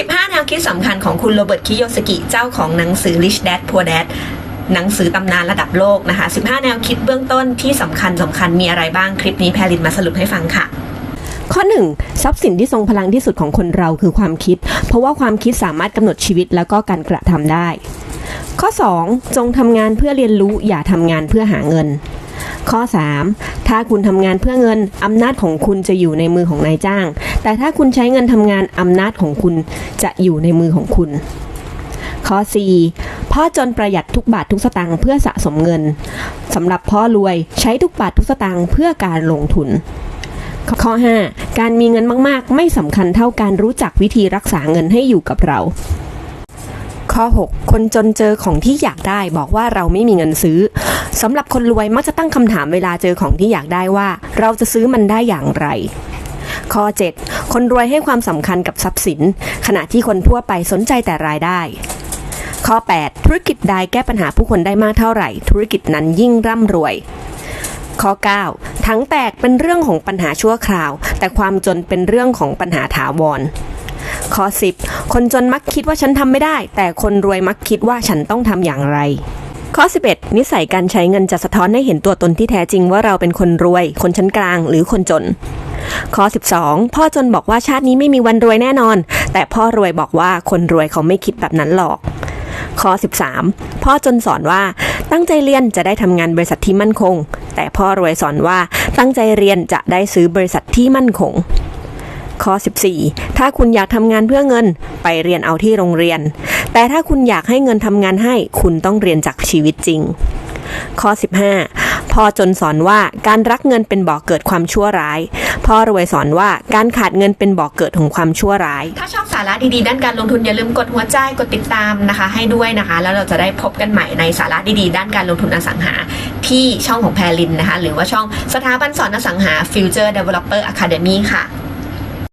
15 แนวคิดสำคัญของคุณโรเบิร์ตคิโยสกิเจ้าของหนังสือ Rich Dad Poor Dad หนังสือตำนานระดับโลกนะคะ 15 แนวคิดเบื้องต้นที่สำคัญสำคัญมีอะไรบ้างคลิปนี้แพรลินมาสรุปให้ฟังค่ะ ข้อ 1. ทรัพย์สินที่ทรงพลังที่สุดของคนเราคือความคิด เพราะว่าความคิดสามารถกำหนดชีวิตแล้วก็การกระทำได้ ข้อ 2. จงทำงานเพื่อเรียนรู้อย่าทำงานเพื่อหาเงิน ข้อ 3. ถ้าคุณทำงานเพื่อเงินอำนาจของคุณจะอยู่ในมือของนายจ้าง แต่ถ้าคุณใช้เงินทำงานอำนาจของคุณจะอยู่ในมือของคุณ ข้อ 4. พ่อจนประหยัดทุกบาททุกสตางค์เพื่อสะสมเงินสำหรับพ่อรวยใช้ทุกบาททุกสตางค์เพื่อการลงทุนข้อ 5. การมีเงินมาก ๆ ไม่สำคัญเท่าการรู้จักวิธีรักษาเงินให้อยู่กับเรา ข้อ 6 คนจนเจอของที่อยากได้บอกว่าเราไม่มีเงินซื้อสำหรับคนรวยมักจะตั้งคำถามเวลาเจอของที่อยากได้ว่า เราจะซื้อมันได้อย่างไร ข้อ 7 คนรวยให้ความสำคัญกับทรัพย์สิน ขณะที่คนทั่วไปสนใจแต่รายได้ ข้อ 8 ธุรกิจใดแก้ปัญหาผู้คนได้มากเท่าไหร่ ธุรกิจนั้นยิ่งร่ำรวยข้อ9ทั้งแตกเป็นเรื่องของปัญหาชั่วคราว แต่ความจนเป็นเรื่องของปัญหาถาวร ข้อ10 คนจนมักคิดว่าฉันทำไม่ได้ แต่คนรวยมักคิดว่าฉันต้องทำอย่างไรข้อ 11 นิสัยการใช้เงินจะสะท้อนให้เห็นตัวตนที่แท้จริงว่าเราเป็นคนรวย คนชั้นกลาง หรือคนจน ข้อ 12 พ่อจนบอกว่าชาตินี้ไม่มีวันรวยแน่นอน แต่พ่อรวยบอกว่าคนรวยเขาไม่คิดแบบนั้นหรอก ข้อ 13 พ่อจนสอนว่าตั้งใจเรียนจะได้ทำงานบริษัทที่มั่นคง แต่พ่อรวยสอนว่าตั้งใจเรียนจะได้ซื้อบริษัทที่มั่นคง ข้อ 14 ถ้าคุณอยากทำงานเพื่อเงินไปเรียนเอาที่โรงเรียน แต่ถ้าคุณอยากให้เงินทำงานให้คุณต้องเรียนจากชีวิตจริง ข้อ 15 พ่อจนสอนว่าการรักเงินเป็นบ่อกเกิดความชั่วร้าย พ่อรวยสอนว่าการขาดเงินเป็นบ่อกเกิดของความชั่วร้าย ถ้าชอบสาระดีๆ ด้านการลงทุนอย่าลืมกดหัวใจกดติดตามนะคะ ให้ด้วยนะคะ แล้วเราจะได้พบกันใหม่ในสาระดีๆ ด้านการลงทุนอสังหาที่ช่องของแพรลินนะคะ หรือว่าช่องสถาบันสอนอสังหา Future Developer Academy ค่ะ